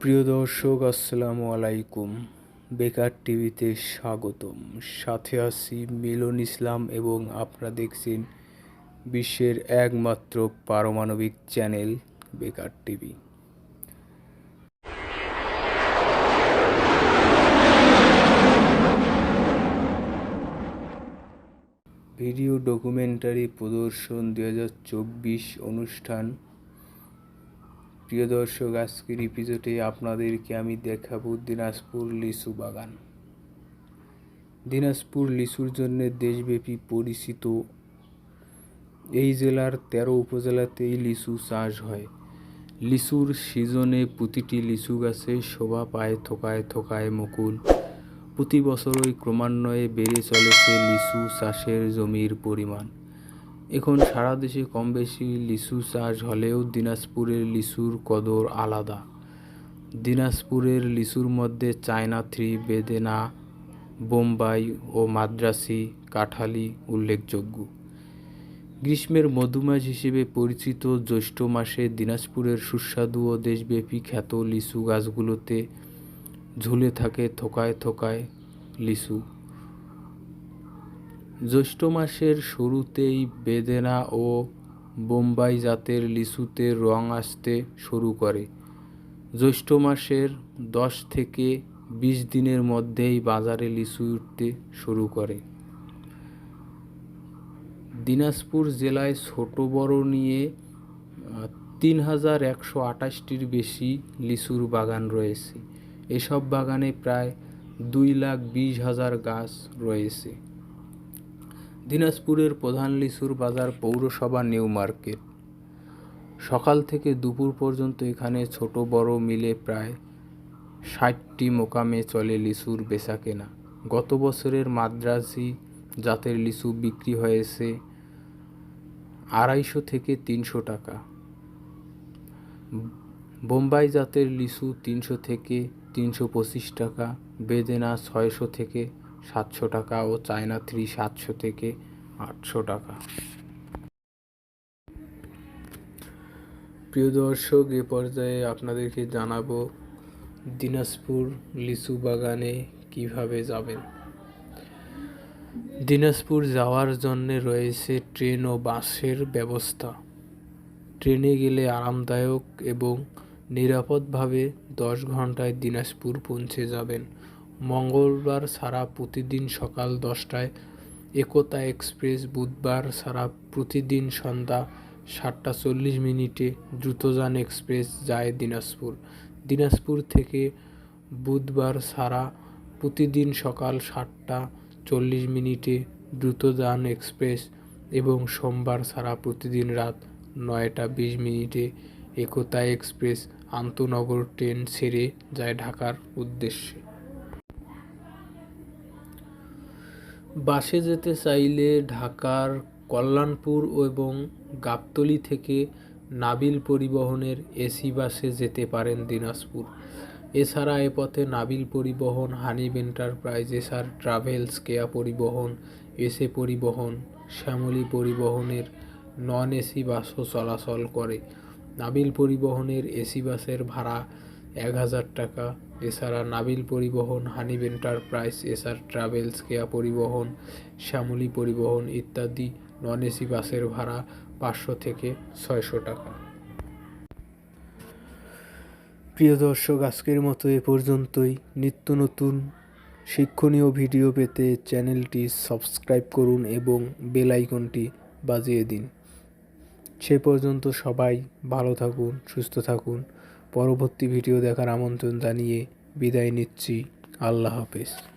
প্রিয় দর্শক, আসসালামু আলাইকুম। বেকার টিভিতে স্বাগতম। সাথে আছি মিলন ইসলাম এবং আপনারা দেখছেন বিশ্বের একমাত্র পারমাণবিক চ্যানেল বেকার টিভি। ভিডিও ডকুমেন্টারি প্রদর্শন দু হাজার চব্বিশ অনুষ্ঠান। প্রিয় দর্শক, আজকের এপিসোডে আপনাদেরকে আমি দেখাবো দিনাজপুর লিচু বাগান। দিনাজপুর লিচুর জন্য দেশব্যাপী পরিচিত। এই জেলার তেরো উপজেলাতেই লিচু চাষ হয়। লিচুর সিজনে প্রতিটি লিচু গাছে শোভা পায়, থোকায় থোকায় মুকুল। প্রতি বছরই ক্রমান্বয়ে বেড়ে চলেছে লিচু চাষের জমির পরিমাণ। এখন সারা দেশে কম বেশি লিচু চাষ হলেও দিনাজপুরের লিচুর কদর আলাদা। দিনাজপুরের লিচুর মধ্যে চায়না থ্রি, বেদেনা, বোম্বাই ও মাদ্রাসি, কাঠালি উল্লেখযোগ্য। গ্রীষ্মের মধুমাস হিসেবে পরিচিত জ্যৈষ্ঠ মাসে দিনাজপুরের সুস্বাদু ও দেশব্যাপী খ্যাত লিচু গাছগুলোতে ঝুলে থাকে থোকায় থোকায় লিচু জ্যৈষ্ঠ মাসের শুরুতেই বেদেনা ও বোম্বাই জাতের লিচুতে রং আসতে শুরু করে। জ্যৈষ্ঠ মাসের দশ থেকে বিশ দিনের মধ্যেই বাজারে লিচু উঠতে শুরু করে। দিনাজপুর জেলায় ছোট বড় নিয়ে তিন হাজার একশো আঠাশটির বেশি লিচুর বাগান রয়েছে। এসব বাগানে প্রায় দুই লাখ বিশ হাজার গাছ রয়েছে। দিনাজপুরের প্রধান লিচুর বাজার পৌরসভা নিউ মার্কেট। সকাল থেকে দুপুর পর্যন্ত এখানে ছোট বড় মিলে প্রায় ষাটটি মোকামে চলে লিচুর বেচা কেনা গত বছরের মাদ্রাজি জাতের লিচু বিক্রি হয়েছে আড়াইশো থেকে তিনশো টাকা। বোম্বাই জাতের লিচু তিনশো থেকে তিনশো পঁচিশ টাকা, বেদেনা ছয়শো থেকে সাতশো টাকা ও চায়না থ্রি সাতশো থেকে আটশো টাকা। প্রিয় দর্শক, এ পর্যায়ে আপনাদেরকে জানাব দিনাজপুর লিচু বাগানে কীভাবে যাবেন। দিনাজপুর যাওয়ার জন্য রয়েছে ট্রেন ও বাসের ব্যবস্থা। ট্রেনে গেলে আরামদায়ক এবং নিরাপদভাবে দশ ঘন্টায় দিনাজপুর পৌঁছে যাবেন। মঙ্গলবার ছাড়া প্রতিদিন সকাল দশটায় একতা এক্সপ্রেস বুধবার ছাড়া প্রতিদিন সন্ধ্যা সাতটা চল্লিশ মিনিটে দ্রুতযান এক্সপ্রেস যায় দিনাজপুর। দিনাজপুর থেকে বুধবার ছাড়া প্রতিদিন সকাল সাতটা চল্লিশ মিনিটে দ্রুতযান এক্সপ্রেস এবং সোমবার ছাড়া প্রতিদিন রাত নয়টা বিশ মিনিটে একতা এক্সপ্রেস আন্তনগর ট্রেন ছেড়ে যায় ঢাকার উদ্দেশ্যে। বাসে যেতে চাইলে ঢাকার কল্যাণপুর এবং গাবতলী থেকে নাবিল পরিবহনের এসি বাসে যেতে পারেন দিনাজপুর। এছাড়া এ পথে নাবিল পরিবহন হানিব এন্টারপ্রাইজেস আর ট্রাভেলস কেয়া পরিবহন এসে পরিবহন, শ্যামলী পরিবহনের নন এসি বাসও চলাচল করে। নাবিল পরিবহনের এসি বাসের ভাড়া এক হাজার টাকা। এছাড়া Nabil Paribahan, হানিব enterprise SR travels, Keya Paribahan, Shyamoli Paribahan ইত্যাদি নন এসি বাসের ভাড়া পাঁচশো থেকে ছয়শো টাকা। প্রিয় দর্শক, আজকের মতো এ পর্যন্তই। নিত্য নতুন শিক্ষণীয় ভিডিও পেতে চ্যানেলটি সাবস্ক্রাইব করুন এবং বেল আইকনটি বাজিয়ে দিন। সে পর্যন্ত সবাই ভালো থাকুন, সুস্থ থাকুন। পরবর্তী ভিডিও দেখার আমন্ত্রণ জানিয়ে বিদায় নিচ্ছি। আল্লাহ হাফেজ।